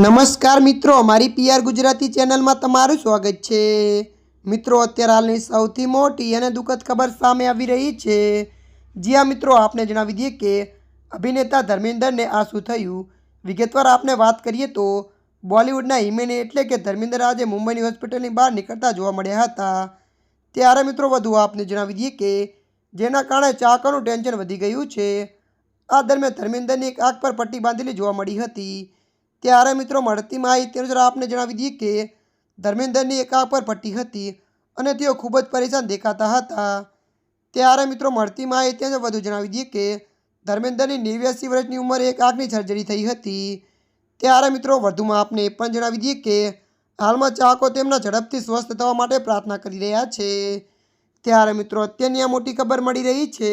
નમસ્કાર મિત્રો મારી પીઆર ગુજરાતી ચેનલમાં તમારું સ્વાગત છે. મિત્રો, અત્યારે હાલની સૌથી મોટી અને દુઃખદ ખબર સામે આવી રહી છે. જ્યાં મિત્રો, આપને જણાવી દઈએ કે અભિનેતા ધર્મેન્દ્રને આ શું થયું. વિગતવાર આપને વાત કરીએ તો, બોલિવૂડના હિમેને એટલે કે ધર્મેન્દ્ર આજે મુંબઈની હોસ્પિટલની બહાર નીકળતા જોવા મળ્યા હતા. ત્યારે મિત્રો, વધુ આપને જણાવી દઈએ કે જેના કારણે ચાકરનું ટેન્શન વધી ગયું છે. આ દરમિયાન ધર્મેન્દ્રની એક આંખ પર પટ્ટી બાંધેલી જોવા મળી હતી. ત્યારે મિત્રો મળતી માહિતી અનુસાર આપને જણાવી દઈએ કે ધર્મેન્દ્રની એક આંખ પર પટ્ટી હતી અને તેઓ ખૂબ જ પરેશાન દેખાતા હતા. ત્યારે મિત્રો મળતી માહિતી અનુસાર વધુ જણાવી દઈએ કે ધર્મેન્દ્રની નેવ્યાસી વર્ષની ઉંમરે એક આંખની સર્જરી થઈ હતી. ત્યારે મિત્રો વધુમાં આપને એ પણ જણાવી દઈએ કે હાલમાં ચાહકો તેમના ઝડપથી સ્વસ્થ થવા માટે પ્રાર્થના કરી રહ્યા છે. ત્યારે મિત્રો અત્યારની આ મોટી ખબર મળી રહી છે.